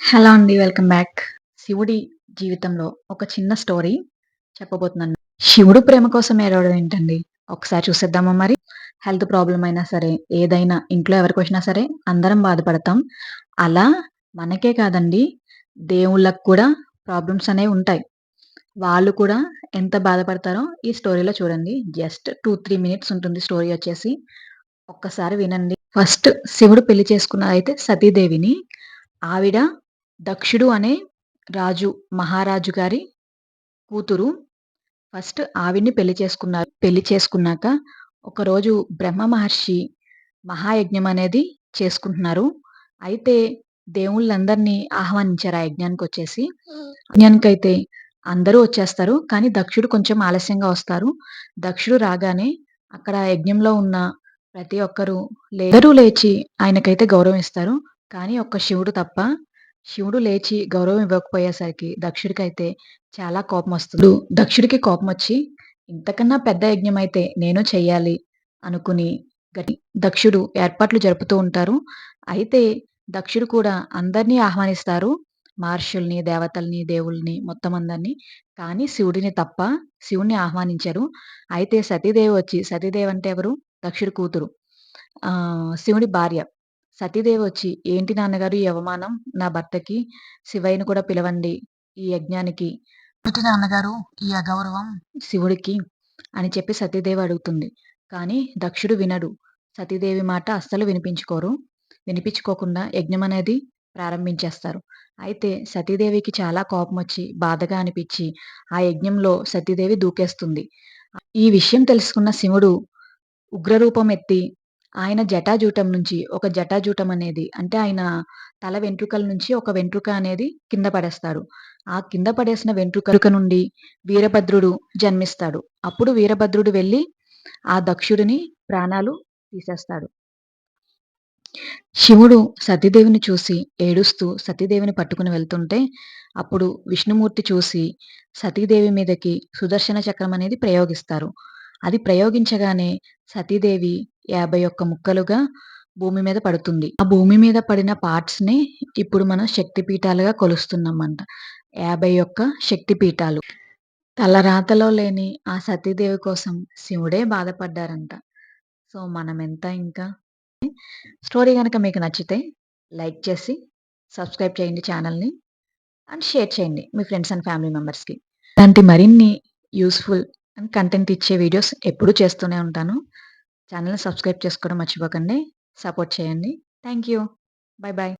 Hello అండి. Welcome back. శివుడి జీవితంలో ఒక చిన్న స్టోరీ చెప్పబోతున్నాను. శివుడు ప్రేమ కోసం ఏడవడం ఏంటండి? ఒకసారి చూసేద్దామా మరి? హెల్త్ ప్రాబ్లం అయినా సరే, ఏదైనా ఇంట్లో ఎవరికి వచ్చినా సరే అందరం బాధపడతాం. అలా మనకే కాదండి దేవుళ్ళకి కూడా ప్రాబ్లమ్స్ అనేవి ఉంటాయి. వాళ్ళు కూడా ఎంత బాధపడతారో ఈ స్టోరీలో చూడండి. జస్ట్ 2, 3 మినిట్స్ ఉంటుంది స్టోరీ వచ్చేసి. ఒక్కసారి వినండి. ఫస్ట్ శివుడు పెళ్ళి చేసుకున్నదైతే సతీదేవిని. ఆవిడ దక్షుడు అనే రాజు మహారాజు గారి కూతురు. ఫస్ట్ ఆవిడ్ని పెళ్ళి చేసుకున్నారు. పెళ్ళి చేసుకున్నాక ఒకరోజు బ్రహ్మ మహర్షి మహాయజ్ఞం అనేది చేసుకుంటున్నారు. అయితే దేవుళ్ళందరినీ ఆహ్వానించారు ఆ యజ్ఞానికి వచ్చేసి యజ్ఞానికైతే అందరూ వచ్చేస్తారు. కానీ దక్షుడు కొంచెం ఆలస్యంగా వస్తారు. దక్షుడు రాగానే అక్కడ యజ్ఞంలో ఉన్న ప్రతి ఒక్కరు లేదరూ లేచి ఆయనకైతే గౌరవం ఇస్తారు. కానీ ఒక్క శివుడు తప్ప శివుడు లేచి గౌరవం ఇవ్వకపోయేసరికి దక్షుడికైతే చాలా కోపం వస్తుంది దక్షుడికి కోపం వచ్చి ఇంతకన్నా పెద్ద యజ్ఞం అయితే నేను చెయ్యాలి అనుకుని దక్షుడు ఏర్పాట్లు జరుపుతూ ఉంటారు. అయితే దక్షుడు కూడా అందరినీ ఆహ్వానిస్తారు. మహర్షుల్ని, దేవతల్ని, దేవుళ్ళని మొత్తం అందరినీ కానీ శివుడిని తప్ప శివుడిని ఆహ్వానించరు. అయితే సతీదేవి వచ్చి సతీదేవి అంటే ఎవరు? దక్షుడి కూతురు. శివుడి భార్య. సతీదేవి వచ్చి "ఏంటి నాన్నగారు ఈ అవమానం నా భర్తకి? శివయ్యను కూడా పిలవండి ఈ యజ్ఞానికి." "ఏంటి నాన్నగారు ఈ అగౌరవం శివుడికి" అని చెప్పి సతీదేవి అడుగుతుంది. కానీ దక్షుడు వినడు. సతీదేవి మాట అస్సలు వినిపించుకోరు. వినిపించుకోకుండా యజ్ఞం అనేది ప్రారంభించేస్తారు. అయితే సతీదేవికి చాలా కోపం వచ్చి బాధగా అనిపించి ఆ యజ్ఞంలో సతీదేవి దూకేస్తుంది. ఈ విషయం తెలుసుకున్న శివుడు ఉగ్రరూపం ఎత్తి ఆయన జటాజూటం నుంచి ఒక జటాజూటం అనేది అంటే ఆయన తల వెంట్రుకల నుంచి ఒక వెంట్రుక అనేది కింద పడేస్తారు. ఆ కింద పడేసిన వెంట్రుక నుండి వీరభద్రుడు జన్మిస్తాడు. అప్పుడు వీరభద్రుడు వెళ్ళి ఆ దక్షుడిని ప్రాణాలు తీసేస్తాడు. శివుడు సతీదేవిని చూసి ఏడుస్తూ సతీదేవిని పట్టుకుని వెళ్తుంటే అప్పుడు విష్ణుమూర్తి చూసి సతీదేవి మీదకి సుదర్శన చక్రం అనేది ప్రయోగిస్తారు. అది ప్రయోగించగానే సతీదేవి 51 ముక్కలుగా భూమి మీద పడుతుంది. ఆ భూమి మీద పడిన పార్ట్స్‌ని ఇప్పుడు మనం శక్తిపీఠాలుగా కొలుస్తున్నామంట. 51 శక్తిపీఠాలు. తలరాతలో లేని ఆ సతీదేవి కోసం శివుడే బాధపడ్డారంట. సో, మనం ఎంత ఇంకా. స్టోరీ కనుక మీకు నచ్చితే లైక్ చేసి సబ్స్క్రైబ్ చేయండి ఛానల్‌ని. అండ్ షేర్ చేయండి మీ ఫ్రెండ్స్ అండ్ ఫ్యామిలీ మెంబర్స్‌కి. ఇలాంటి మరిన్ని యూస్ఫుల్ అండ్ కంటెంట్ ఇచ్చే వీడియోస్ ఎప్పుడూ చేస్తూనే ఉంటాను. ఛానల్‌ని సబ్స్క్రైబ్ చేసుకోవడం మర్చిపోకండి. సపోర్ట్ చేయండి. Thank you. Bye bye